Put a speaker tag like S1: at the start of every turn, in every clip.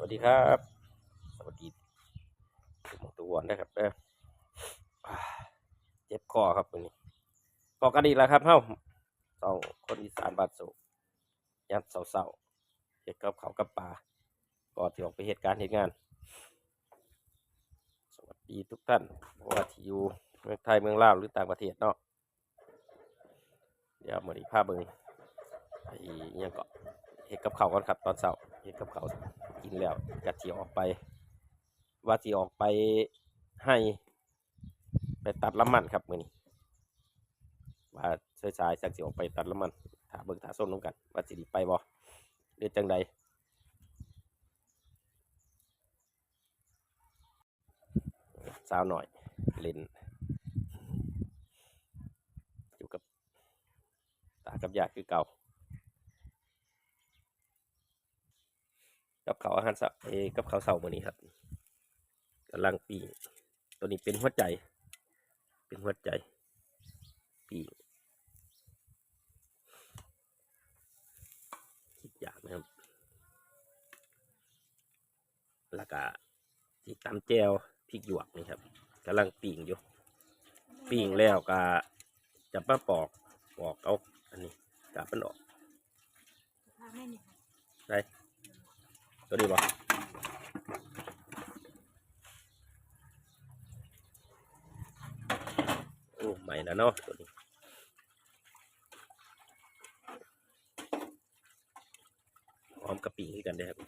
S1: สวัสดีครับ สวัสดีมองทุกวันนะครับเด้อเจ็บคอครับวันนี้พอกันอีแล้วครับเฮ้าสองคนอีสานบานโศกยัดเสาๆเฮ็ดกับเขากับปลาก่อนที่ออกไปเหตุการณ์เหตุงาน สวัสดีทุกท่านว่าที่อยู่เมืองไทยเมืองลาวหรือต่างประเทศเนาะเดี๋ยวมาดีภาพเบิงไอ้ยังเก็เฮ็ดกับเขาก่อนครับ ตอนเช้าเฮ็ดกับเขา กินแล้วกัดสีออกไป ว่าสีออกไปให้ ไปตัดละมันครับมือนี้ว่าสายสักสิออกไปตัดละมันถาเบิ่งถาส้มน้ำกัน ว่าสิดีไปบ่หรือจังใดสาวหน่อยเล่นอยู่กับตากับยาคือเก่า กับเขาวอาหารสับเออกับเขาวเสาร์มื้อนี้ครับกำลังปีงตัวนี้เป็นหัวใจ เป็นหัวใจปีงคิดอยากนะครับแล้วก็ที่ตำแจวพริกหยวกนี่ครับกำลังปีงอยู่ปีงแล้วก็จะมาปอกปอกเอาอันนี้กาบมันออกได้ ตัวนี้บ่โอ้ใหม่แล้วเนาะตัวนี้หอมกะปิคือกันเด้ครับ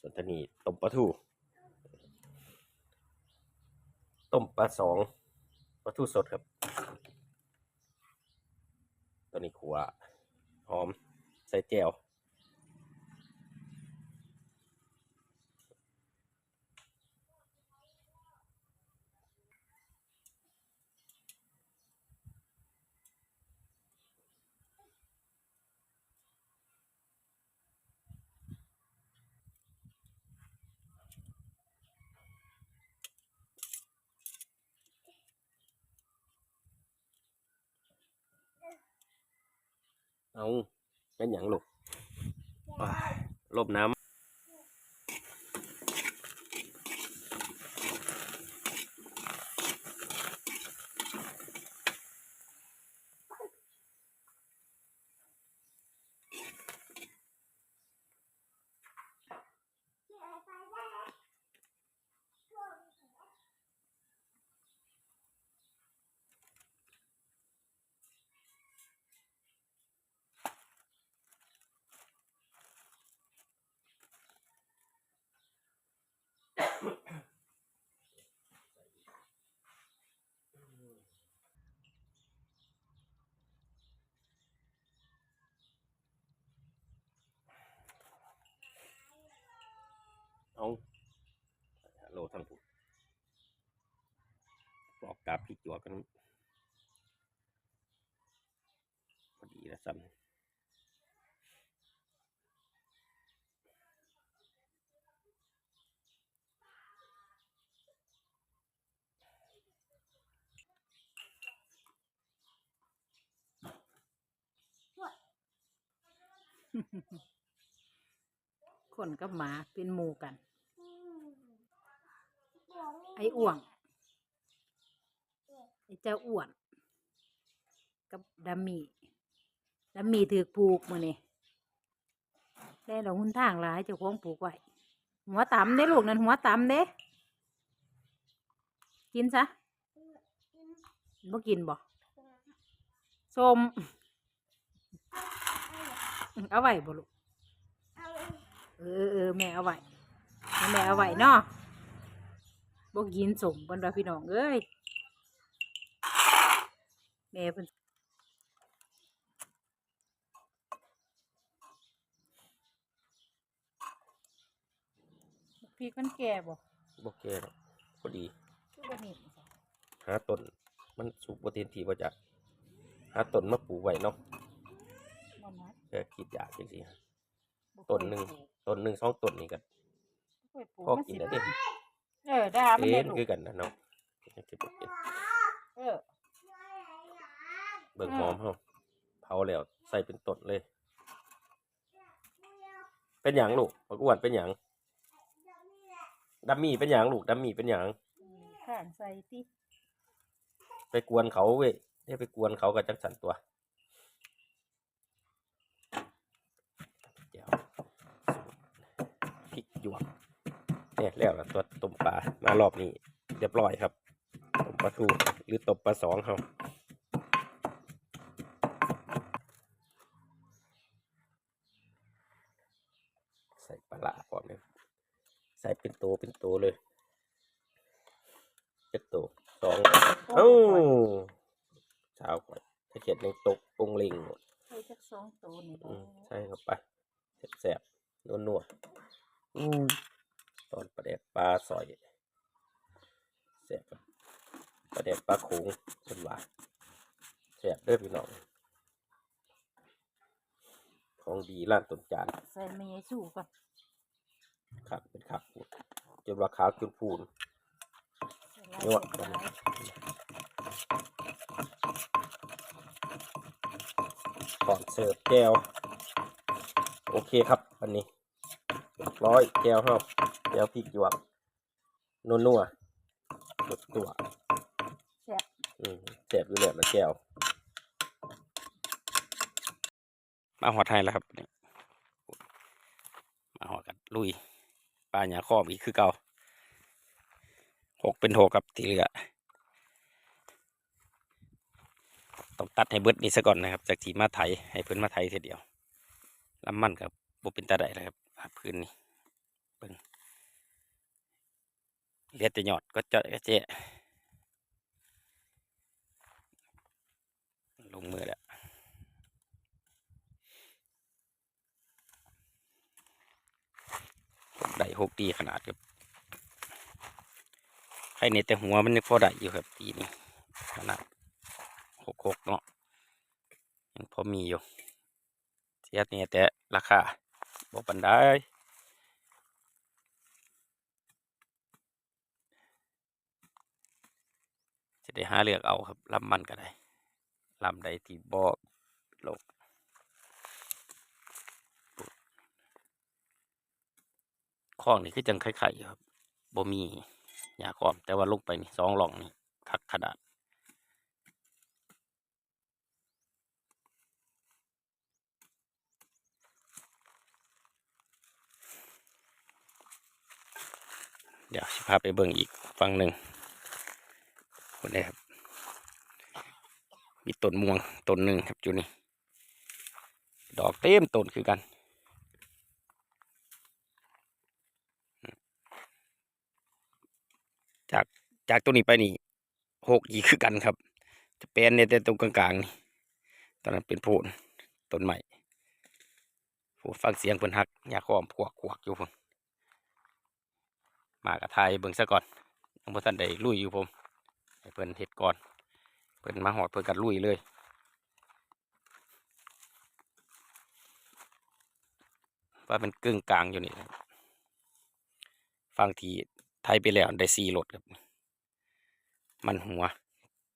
S1: ส่วนตนีต้มปลาทูต้มปลาสอง ปลาทูสดครับตัวนี้ขัวหอม ใส่แจ่ว เอา เป็นอย่างลูกว้ายลบน้ำเอาฮัลโหลทั้งผู้ บอกกราบพริกหยวกกันพอดีแล้วซ้ำ
S2: คนกับหมาเป็นหมู่กัน ไอ้อ้วง ไอ้เจ้าอ้วน กับดัมมี่ดัมมี่ถือปลูกมาเนี่ได้เราหุ้นทางหลายเจ้าของปลูกไว้หัวตำเด้ลูกนั่นหัวตำเด้ กินซะบ่กินบ่ส้มเอาไว้บ่ลูกเออเออแม่เอาไว้แม่เอาไว้เนาะบ่กินสมบรรดาพี่น้องเอ้ย ม่เพิ่นพริกมันแก่บ่
S1: บอกแกหรอกพอดี
S2: คือบ่เห็นจ้ะ
S1: หาต้นมันสุกบ่เต็มที่บ่จักหาต้นมาปลูกไว้เนาะ
S2: บ่นัด
S1: แค่คิดอยากจังซี่
S2: บ่
S1: ต้นหนึ่ง
S2: เคยปลูก
S1: ต้นหนึ่งสองต้นนี่ก็
S2: บ่เคยปลูก
S1: พอ
S2: มัน
S1: กิน
S2: สิ
S1: ได้เด้
S2: เออได้มัน
S1: เอ็
S2: ได้
S1: น
S2: ลูก
S1: คือกันนะเนาะจะบ่เป็น
S2: เออ
S1: เบิ่งหอมเฮาเผาแล้วใส่เป็นต้นเลย เป็นหยังลูกบักอ้วนเป็นหยังดัมมี่เป็นหยังลูกดัมมี่เป็นหยัง
S2: ข้างใส่ที่
S1: ไปกวนเขาเว้ยเนี่ยไปกวนเขากับจังสันตัวเดี๋ยวพริกหยวกเนี่ยแล้วล่ะตัวต้มปลามารอบนี้เรียบร้อยครับต้มปลาทูหรือต้มปลาสองเขาใส่ป ลาร้าพร้อมเลยใส่เป็นโตวเป็นโตวเลยเจ็ดโตวสองเอ้าเช้าก่อนถ้าเขียนในตกปรุงลิงหมด
S2: ใส่จักสองตัวนี่
S1: อืมใช่เข้าไปแสบๆนัวๆอู้ตอนประเด็กปลาสอยแสบกับประเด็กปลาโขงเป็นหวานแสบเด้อพี่น้องของดีร้านต้นจาน
S2: ใส่ไม่ใช่สู้ก่อน
S1: ครับเป็นครับจนว่าขาวจนพูน
S2: ใส่ลาย
S1: นวด
S2: ใส่ลาย
S1: ก่อนเสิร์ฟแก้ว โอเคครับ อันนี้เรียบร้อยแก้วครับแก้วพริกหยวกนัวนัวๆตัวตัว
S2: แซ่บ
S1: อืมแสบอยู่เลยมันแก้วมาหัวไทยแล้วครับนี่มาหัวกันลุยป ลาหยาคอบอีกคือเก่าหกเป็นหกครับที่เหลือต้องตัดให้เบิดนี่ซะก่อนนะครับ จากที่มาไถให้เพิ่นมาไถเสียเดียวลำมันกับบุเป็นตาได้แล้วครับพื้นนี่เบิ่งเหลียดแต่ยอดก็เจาะก็เจ๊ลงมือแล้ว ได้หกดีขนาดครับใครในแต่หัวมันยังพอได้อยู่ครับปีนี้ขนาดหกหกเนาะยังพอมีอยู่เสียเนี่ยแต่ราคาบอกปันได้จะได้หาเลือกเอาครับลำมันก็ได้ลำใดที่บ่โลก คลองนี่คือจังไข่ๆอยู่ครับบ่มีหญ้าคอม แต่ว่าลงไปนี่สองหล่องนี่คักขนาดเดี๋ยวสิพาไปเบิ่งอีกฝั่งหนึ่งคนนี้ครับมีต้นม่วงต้นหนึ่งครับอยู่นี่ดอกเต็มต้นคือกัน จากตัวนี้ไปนี่หกอีกคือกันครับ จะเป็นในแต่ตรงกลางๆนี่ตอนนั้นเป็นโพนต้นใหม่ผมฟังเสียงเพิ่นฮักยาคอมพวกขวกอยู่ผมมากระทายเบิ่งซะก่อนยังบ่ทันได้ลุยอยู่ผมให้เพิ่นเฮ็ดก่อนเพิ่นมาหอดเพิ่นกัดลุยเลยว่าเป็นกึ่งกลางอยู่นี่ฟังทีไทยไปแล้วได้สีรถครับ มันหัว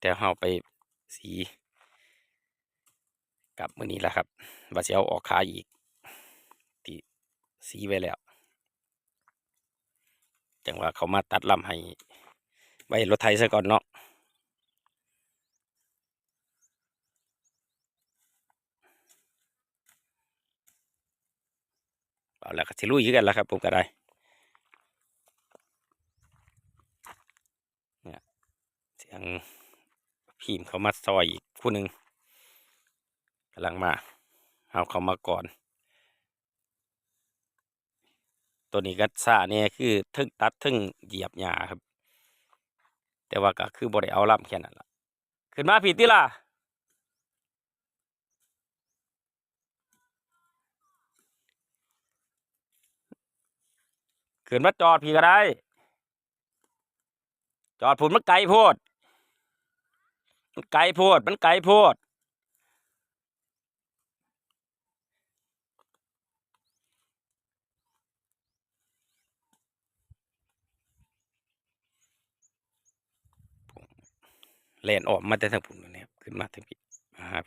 S1: แต่เราไปสีกับมือนี้แหละครับว่าสิเอาออกขาอีกที่สีไว้แล้ว จังว่าเขามาตัดลำให้ไว้รถไทยซะก่อนเนาะเอาล้วก็สิลุยคือกันแล้วครับผมก็ได้ เสียงพีมเขามาซอยอีกคู่หนึ่งกำลังมาเอาเขามาก่อน ตัวนี้ก็ซ่าเนี่ยคือทึ่งตัดทึ่งเหยียบหญ้าครับ แต่ว่าก็คือบ่ได้เอาล่ำแค่นั้นละขึ้นมาผิดที่ล่ะขึ้นมาจอดพี่ก็ได้ จอดผุนมันไกลโพด มันไกลโพด มันไกลโพด แล่นออกมาแต่ทางผุนนะครับ ขึ้นมาทางพี่อะหา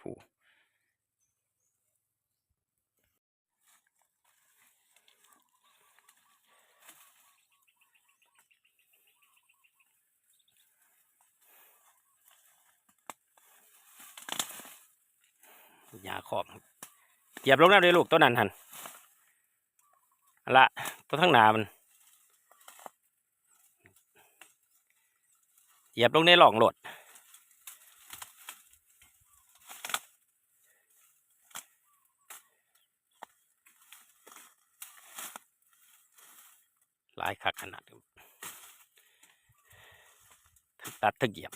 S1: ผู้ยาขอบเหยียบลงแล้วเลยลูกตัวนั้นหันละตัวทั้งหนามันเหยียบลงในหลองหลดหลายคักขนาด ตัดทั้งเหยียบ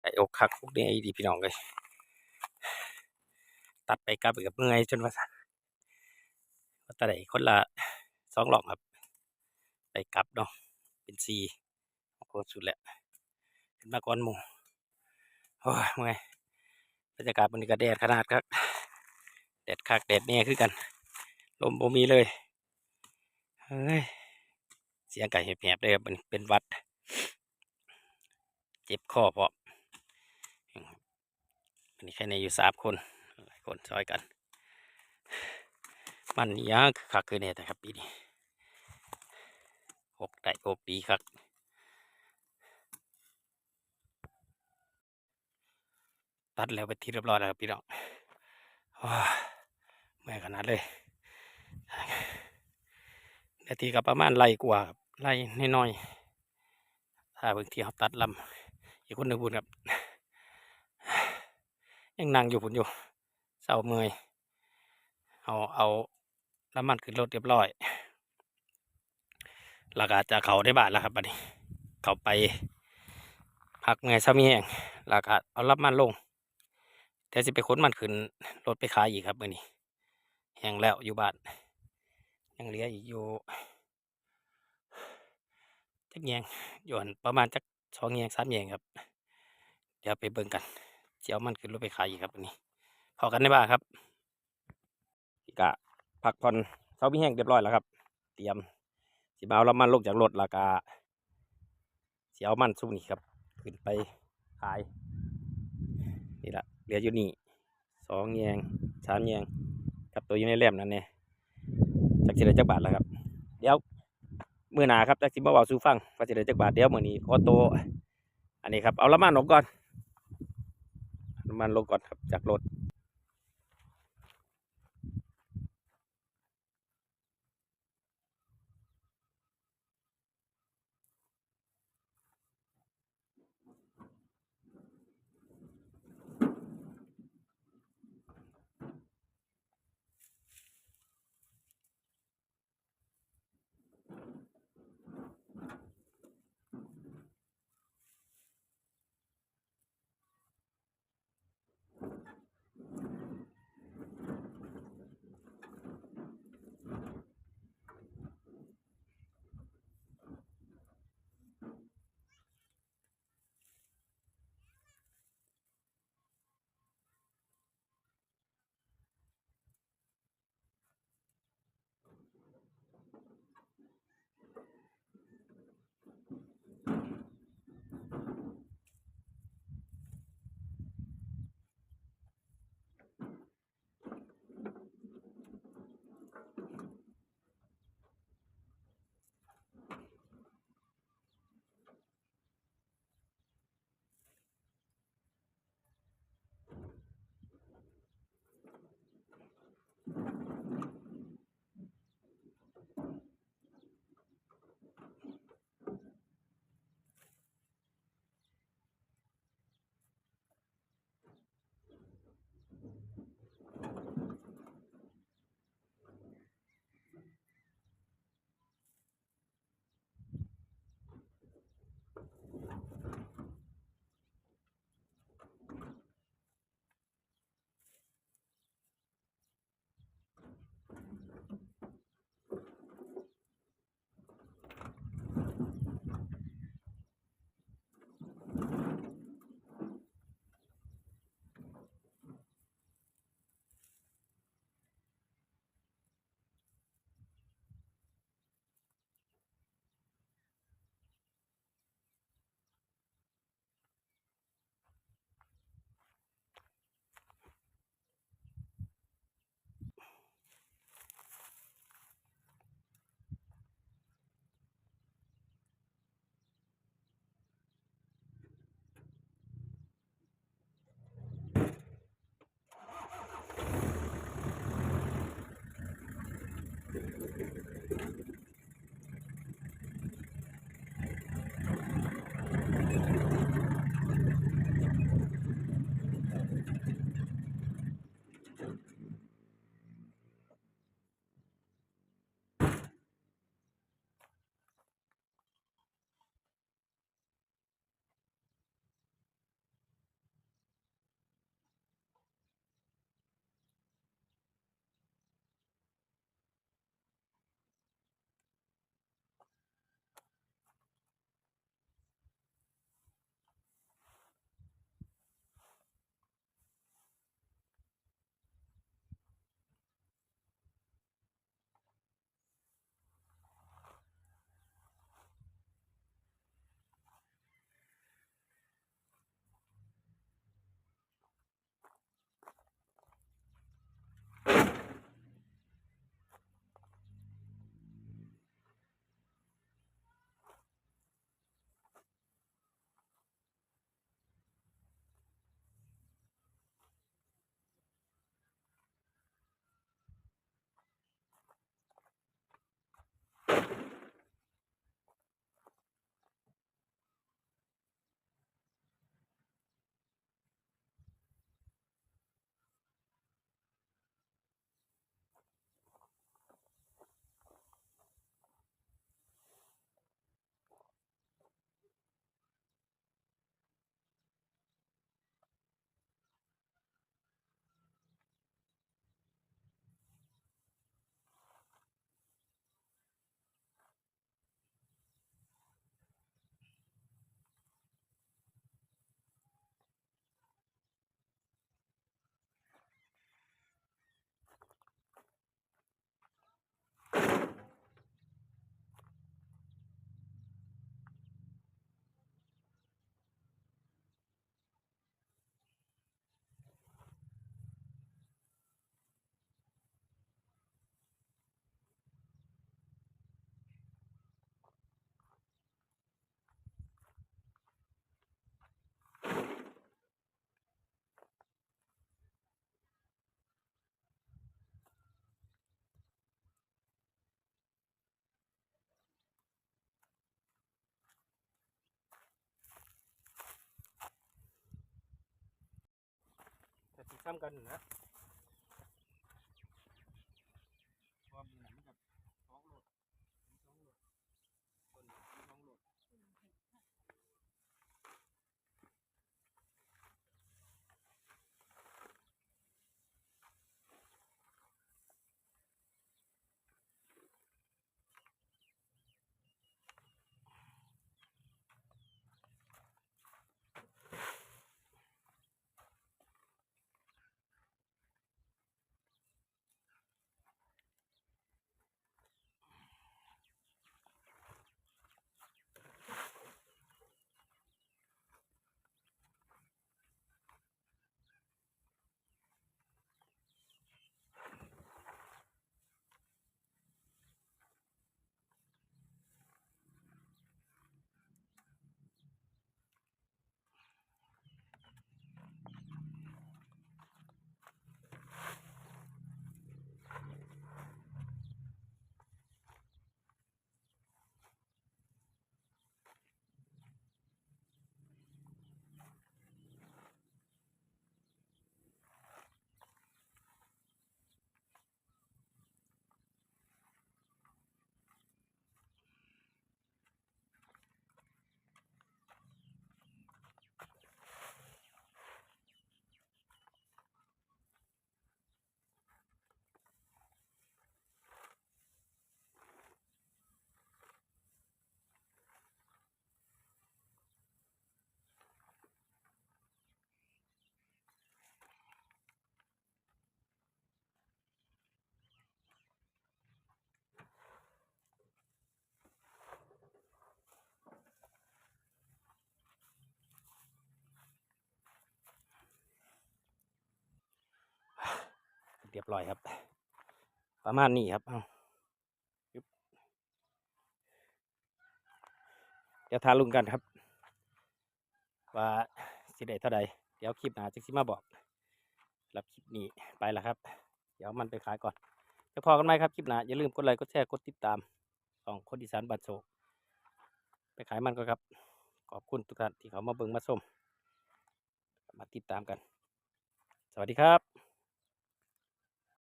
S1: ไอ้อกคักพวกนี้ไอ้ดีพี่น้องเลยตัดไปกลับไปกับเมื่อยจนว่าสันว่าแต่ไหนคนละสองหลอกครับ ไปกลับเนาะเป็นซีโอ้โหสุดแหล้วขึ้นมาก่อนหมูโอ้ยเมื่อยบรรยากาศมันก็แดดขนาดครับแดดคักแดดแน่คือกันลมบ่มีเลยเฮ้ยเสียงไก่แหบๆเลยครับมันเป็นวัด เจ็บคอเพราะันนี้แค่ในอยู่สามคนหลายคนช่วยกันมันยากคักคือเนี่ยนะครับปีนี้หกได้หกดีครับตัดแล้วไปที่เรียบร้อยแล้วพี่น้องว้าแม่ขนาดเลยนาทีกับประมาณไล่กว่าไล่น้อยๆถ้าเพิ่งทีเขาตัดลำอีกคนหนึ่งพูดครับ ยังนั่งอยู่พุ่นอยู่เศร้าเมื่อยเอาเอาน้ำมันขึ้นรถเรียบร้อยแล้วก็จจะเขาได้บาทแล้วครับบัดนี้ เขาไปพักเมื่อยซ้ำแห้งแล้วก็เอารับมันลงแต่สิไปขนมันขึ้นรถไปขายอีกครับมื่อนี้แห้งแล้วอยู่บ้านยังเหลืออีกอยู่จักแยงอยู่หั่นประมาณจักสองแยงสามแยงครับ เดี๋ยวไปเบิ่งกัน เจียวมันขึ้นรถไปขายอีกครับวันนี้พอกันได้บ้างครับพี่กะพักผ่อนเช้าพี่แห้งเรียบร้อยแล้วครับ เตรียมสิมาเอาละมันลงจากรถล้วก็เสียเอามันสู้นี่ครับขึ้นไปขายนี่ละเหลืออยู่นี่สองแยงสามแยงกับตัวอยู่ในแหลมนั่นเนี่ยจักสิได้จักบาทแล้วครับ เดี๋ยวมื่อหนาครับจักสิบ่เว้าสู่ฟังว่าสิได้จักบาทเดี๋ยวมื้อนี้ขอตัวอันนี้ครับเอาละมันออกก่อน น้ำมันลงก่อนครับจากรถ Thank you. ซ้ำกันนะ รียบร้อยครับ ประมาณนี้ครับเอาเดี๋ยวทาลุงกันครับ ว่าสิได้เท่าใดเดี๋ยวคลิปหน้าจะสิมาบอกรับคลิปนี้ไปล้วครับ เดี๋ยวมันไปขายก่อนจะพอกันไหมครับคลิปหน้าอย่าลืมกดไลค์กดแชร์กดติดตามสองคนอีสานบัตรโชไปขายมันก็ครับ ขอบคุณทุกท่านที่เขามาเบิ่งมาชมมาติดตามกัน สวัสดีครับ